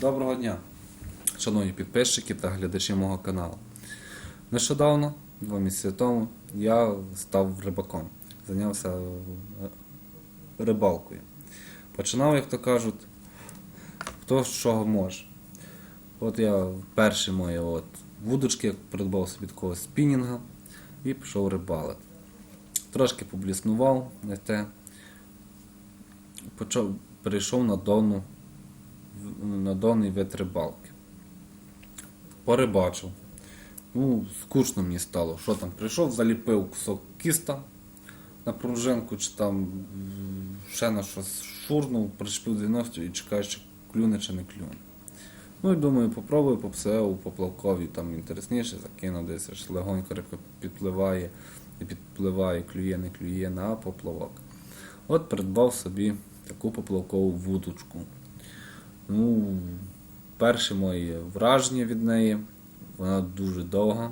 Доброго дня, шановні підписчики та глядачі мого каналу. Нещодавно, два місяці тому, я став рибаком, зайнявся е, рибалкою. Починав, як то кажуть, хто з чого може. От я перші мої от вудочки придбав собі такого спінінга і пішов рибалити. Трошки побліснував не те. Почав, перейшов на донну на донний вид рибалки. Порибачив. Ну, скучно мені стало. Що там? Прийшов, заліпив кусок кіста на пружинку, чи там ще на щось шурнув, пришпив 90 і чекаю, чи клюне чи не клюне. Ну і думаю, попробую по ПСЕУ, по там інтересніше, закину десь, легонько рибка підпливає, і підпливає, клює, не клює на поплавок. От придбав собі таку поплавкову вудочку. Ну, перші мої враження від неї, вона дуже довга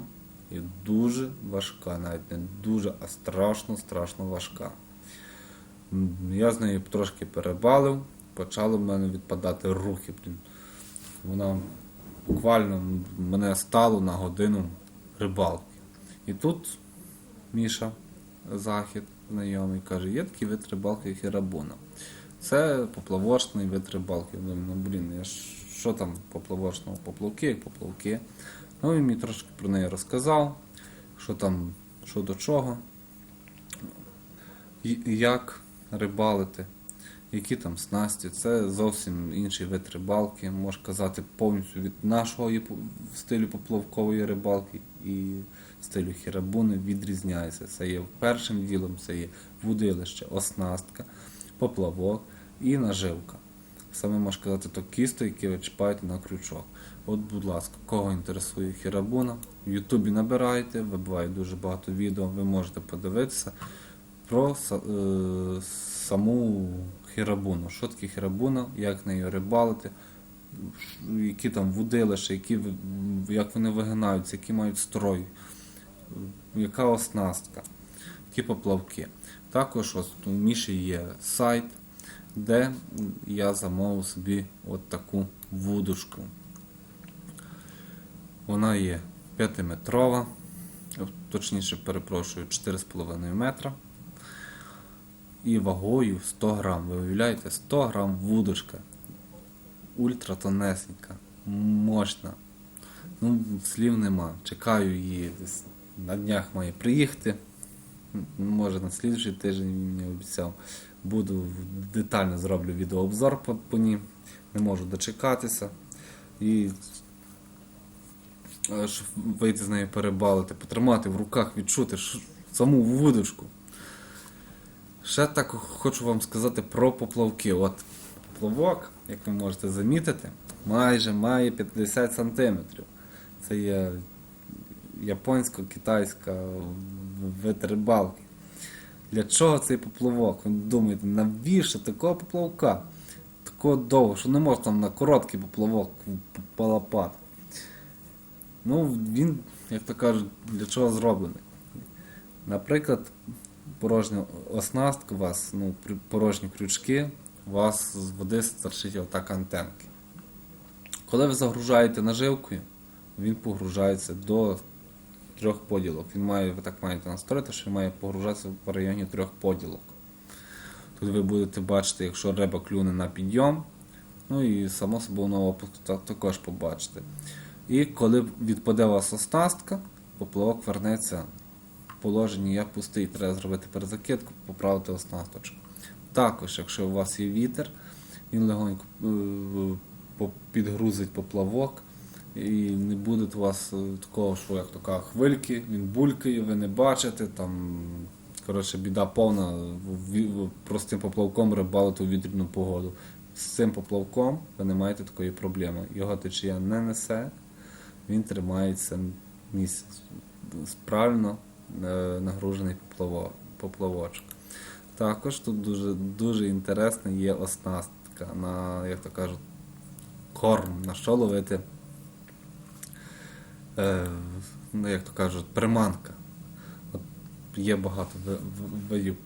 і дуже важка, навіть не дуже, а страшно, страшно важка. Я з нею трошки перебалив, почали в мене відпадати рухи. Вона буквально мене стало на годину рибалки. І тут Міша Захід, знайомий, каже, є такий вид рибалки хірабуна. Це поплавочний вид рибалки. Думаю, ну блін, я ж що там поплавочного? Поплавки, як поплавки. Ну він мені трошки про неї розказав, що там, що до чого, як рибалити, які там снасті. Це зовсім інший вид рибалки, можна казати, повністю від нашого стилю поплавкової рибалки і стилю хірабуни відрізняється. Це є першим ділом, це є вудилище, оснастка, поплавок і наживка. Саме можна сказати, то кісто, яке ви на крючок. От, будь ласка, кого інтересує хірабуна, в Ютубі набирайте, вибиває дуже багато відео, ви можете подивитися про е, саму хірабуну. Що таке хірабуна, як нею рибалити, які там вудилища, які, як вони вигинаються, які мають строй, яка оснастка, які поплавки. Також ось у Міші є сайт, де я замовив собі от таку вудочку. Вона є 5-метрова, точніше перепрошую, 4,5 метра. І вагою 100 грам. Ви уявляєте, 100 грам вудочка. Ультратонесенька, мощна. Ну, слів нема. Чекаю її на днях має приїхати. Може на слідчий тиждень він мені обіцяв. Буду детально зроблю відеообзор по, по ній. Не можу дочекатися. І е, щоб вийти з нею перебалити, потримати в руках, відчути саму вудочку. Ще так хочу вам сказати про поплавки. От поплавок, як ви можете замітити, майже має 50 см. Це є японсько-китайська вид рибалки. Для чого цей поплавок? Ви думаєте, навіщо такого поплавка? Такого довго, що не можна на короткий поплавок полапати. Ну, він, як то кажуть, для чого зроблений. Наприклад, порожня оснастка у вас, ну, порожні крючки, у вас з води старчить отак антенки. Коли ви загружаєте наживкою, він погружається до трьох поділок. Він має, ви так маєте настроїти, що він має погружатися в районі трьох поділок. Тут ви будете бачити, якщо риба клюне на підйом, ну і само собою на опуск та- також побачите. І коли відпаде у вас оснастка, поплавок вернеться в положенні як пустий, треба зробити перезакидку, поправити оснасточку. Також, якщо у вас є вітер, він легонько е, підгрузить поплавок, і не буде у вас е, такого, що як така хвильки, він булькає, ви не бачите, там коротше, біда повна простим поплавком рибалити у вітряну погоду. З цим поплавком ви не маєте такої проблеми. Його течія не несе, він тримається місяць. Правильно е, нагружений поплавочок. Також тут дуже, дуже інтересна є оснастка на, як то кажуть, корм, на що ловити, ну, як то кажуть, приманка. От є багато ви- ви- видів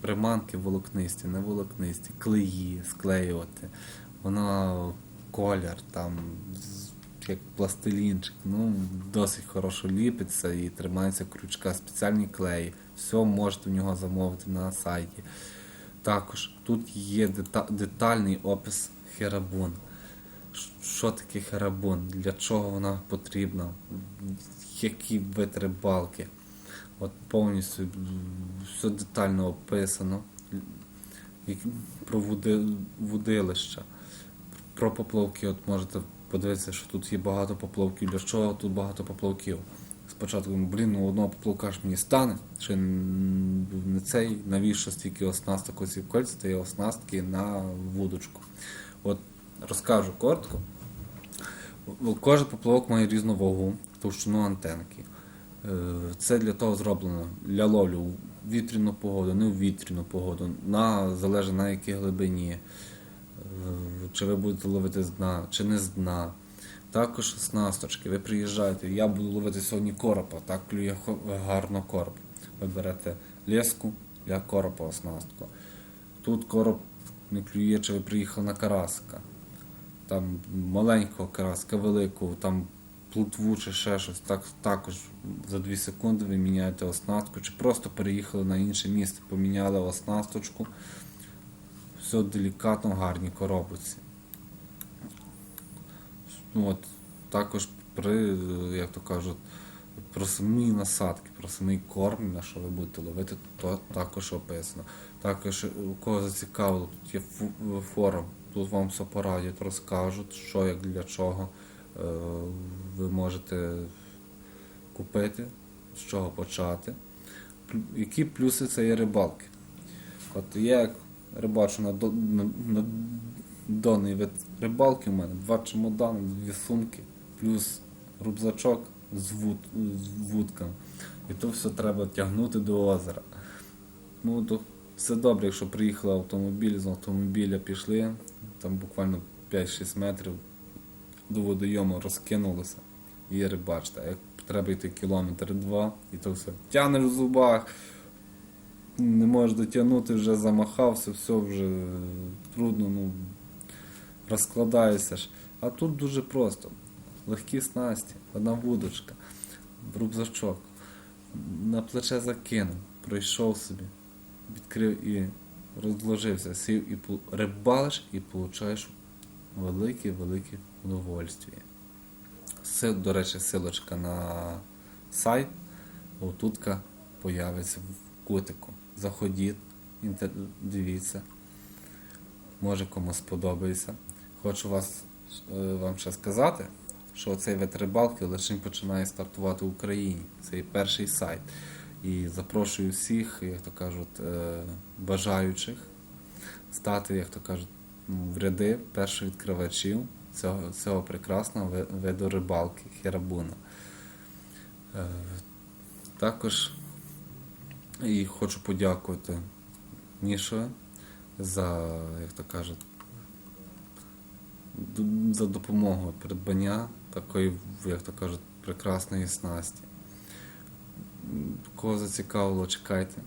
приманки волокнисті, не волокнисті, клеї, склеювати. Вона колір, там як пластилінчик. Ну, досить хорошо ліпиться і тримається крючка, спеціальні клеї. Все можете в нього замовити на сайті. Також тут є дета- детальний опис херабун. Що таке херабун? Для чого вона потрібна? Які вид рибалки? От повністю все детально описано. Про вуди- вудилища, про поплавки. От можете подивитися, що тут є багато поплавків. Для чого тут багато поплавків? Спочатку, блін, ну одного поплавка ж мені стане. Н- не цей, навіщо стільки оснасток оців кольця та є оснастки на вудочку. От розкажу коротко. Кожен поплавок має різну вагу, товщину антенки. Е, Це для того зроблено для ловлю у вітряну погоду, не у вітряну погоду, на залежить на якій глибині, Е, чи ви будете ловити з дна, чи не з дна. Також оснасточки. Ви приїжджаєте, я буду ловити сьогодні коропа, так клює гарно короб. Ви берете леску для коропа оснастку. Тут короб не клює, чи ви приїхали на караска. Там маленького караска, великого, там плутву чи ще щось. Так, також за 2 секунди ви міняєте оснастку, чи просто переїхали на інше місце, поміняли оснасточку. Все делікатно, в гарній коробці. Ну, от, також при, як то кажуть, про самі насадки, про самий корм, на що ви будете ловити, то також описано. Також, у кого зацікавило, тут є форум, тут вам все порадять, розкажуть, що як для чого е, ви можете купити, з чого почати. Які плюси цієї рибалки? От я рибачу на, на, на даний вид рибалки у мене два чемодани, дві сумки, плюс рюкзачок з, вуд, з вудками. І то все треба тягнути до озера. Ну, то все добре, якщо приїхали автомобіль, з автомобіля пішли, там буквально 5-6 метрів до водойому розкинулися і рибачте. Як треба йти кілометр два, і то все тянеш в зубах, не можеш дотягнути, вже замахався, все вже трудно, ну розкладаєшся ж. А тут дуже просто. Легкі снасті, одна вудочка, рюкзачок, на плече закинув, пройшов собі, відкрив і розложився, сів і рибалиш і получаєш велике-велике удовольствие. Це, до речі, силочка на сайт. Отутка появиться в кутику. Заходіть, дивіться. Може кому сподобається. Хочу вас, е, вам ще сказати, що цей вид рибалки лише починає стартувати в Україні. Це і перший сайт. І запрошую всіх, як то кажуть, е, бажаючих стати, як то кажуть, ну, в ряди першовідкривачів цього, цього прекрасного виду рибалки херабуна. Е, Також і хочу подякувати Мішою за, як то кажуть, за допомогу придбання такої, як то кажуть, прекрасної снасті. Кого зацікавило, чекайте.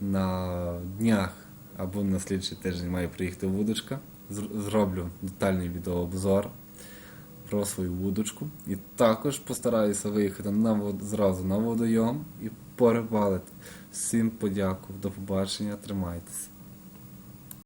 На днях або на слідчий тиждень має приїхати вудочка. Зроблю детальний відеообзор про свою вудочку. І також постараюся виїхати на вод... зразу на водойом і порибалити. Всім подяку, до побачення, тримайтеся.